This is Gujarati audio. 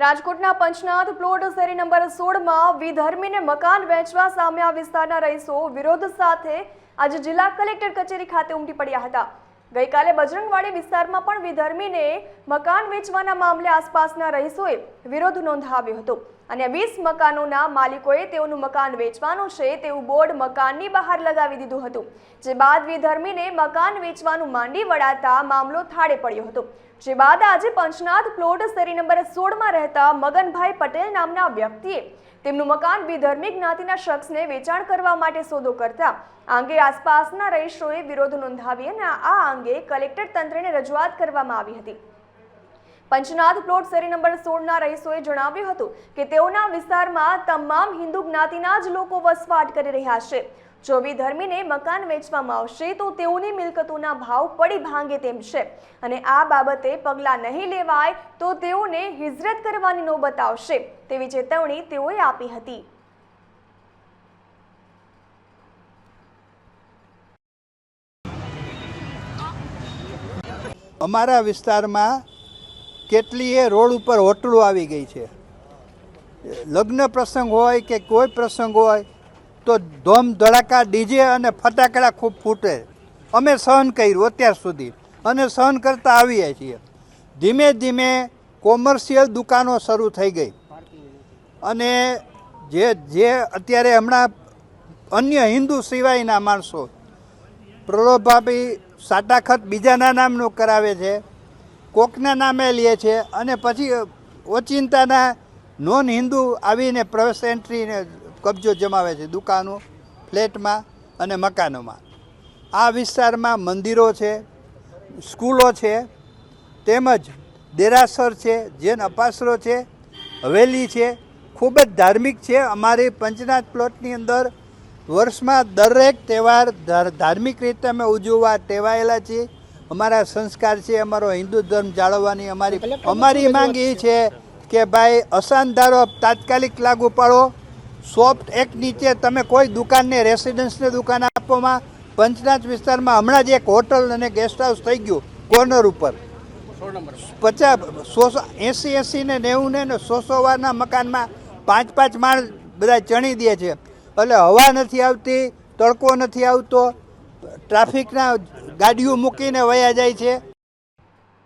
રાજકોટના પંચનાથ પ્લોટ શેરી નંબર સોળમાં વિધર્મીને મકાન વેચવા સામ્યા વિસ્તારના રહીશો વિરોધ સાથે આજે જિલ્લા કલેક્ટર કચેરી ખાતે ઉમટી પડ્યા હતા. ગઈકાલે બજરંગવાડી વિસ્તારમાં પણ વિધર્મીને મકાન વેચવાના મામલે આસપાસના રહીશોએ વિરોધ નોંધાવ્યો હતો. અને વીસ મકાનોના માલિકોએ તેઓનું મકાન વેચવાનું છે તેવું બોર્ડ મકાનની બહાર લગાવી દીધું હતું. જે બાદ વિધર્મીને મકાન વેચવાનું માંડી વળાતા મામલો થાળે પડ્યો હતો. જે બાદ આજે પંચનાથ પ્લોટ શેરી નંબર સોળમાં રહેતા મગનભાઈ પટેલ નામના વ્યક્તિએ તેમનું મકાન વિધર્મી જ્ઞાતિના શખ્સને વેચાણ કરવા માટે સોદો કરતા આ અંગે આસપાસના રહીશોએ વિરોધ નોંધાવી અને આ અંગે કલેક્ટર તંત્રને રજૂઆત કરવામાં આવી હતી. પંચનાથ પ્લોટ શેરી નંબર સોળના રહીશોએ જણાવ્યું હતું કે તેઓના વિસ્તારમાં તમામ હિન્દુ જ્ઞાતિના જ લોકો વસવાટ કરી રહ્યા છે. જો વિધર્મીને મકાન વેચવામાં આવશે તો તેઓની મિલકતોના ભાવ પડી ભાંગે તેમ છે અને આ બાબતે પગલાં નહીં લેવાય તો તેઓને હિજરત કરવાની નોબત આવશે તેવી ચેતવણી તેઓએ આપી હતી. અમારા વિસ્તારમાં કેટલીય રોડ ઉપર હોટલો આવી ગઈ છે. લગ્ન પ્રસંગ હોય કે કોઈ પ્રસંગ હોય, તો ધોમ ધડાકા ડીજે અને ફટાકડા ખૂબ ફૂટે. અમે સહન કર્યું અત્યાર સુધી. અને સહન કરતા આવીએ છીએ. ધીમે ધીમે કોમર્શિયલ દુકાનો શરૂ થઈ ગઈ. અને જે જે અત્યારે હમણાં અન્ય હિન્દુ સિવાયના માણસો પ્રલોભાભી સાટાખત બીજાના નામનો કરાવે છે, કોકના નામે લે છે અને પછી ઓચિંતાના નોન હિન્દુ આવીને પ્રવેશ એન્ટ્રીને કબજો જમાવે છે દુકાનો, ફ્લેટમાં અને મકાનોમાં. આ વિસ્તારમાં મંદિરો છે, સ્કૂલો છે, તેમજ દેરાસર છે, જૈન અપાસરો છે, હવેલી છે, ખૂબ જ ધાર્મિક છે. અમારી પંચનાથ પ્લોટની અંદર વર્ષમાં દરેક તહેવાર ધાર્મિક રીતે અમે ઉજવવા ટેવાયેલા છીએ. અમારા સંસ્કાર છે અમારો હિન્દુ ધર્મ જાળવવાની અમારી અમારી માંગ એ છે. કે ભાઈ અસાનધારો તાત્કાલિક લાગુ પાડો. સોફ્ટ એક નીચે તમે કોઈ દુકાનને રેસિડન્સને દુકાન આપવામાં પંચનાથ વિસ્તારમાં હમણાં જ એક હોટલ અને ગેસ્ટ હાઉસ થઈ ગયું કોર્નર ઉપર. પચાસ સોસો એંસી એંસી ને નેવું ને ને સો સો વારના મકાનમાં પાંચ પાંચ માળ બધા ચણી દે છે. એટલે હવા નથી આવતી તડકો નથી આવતો ટ્રાફિકના ગાડીઓ મૂકીને વયા જાય છે.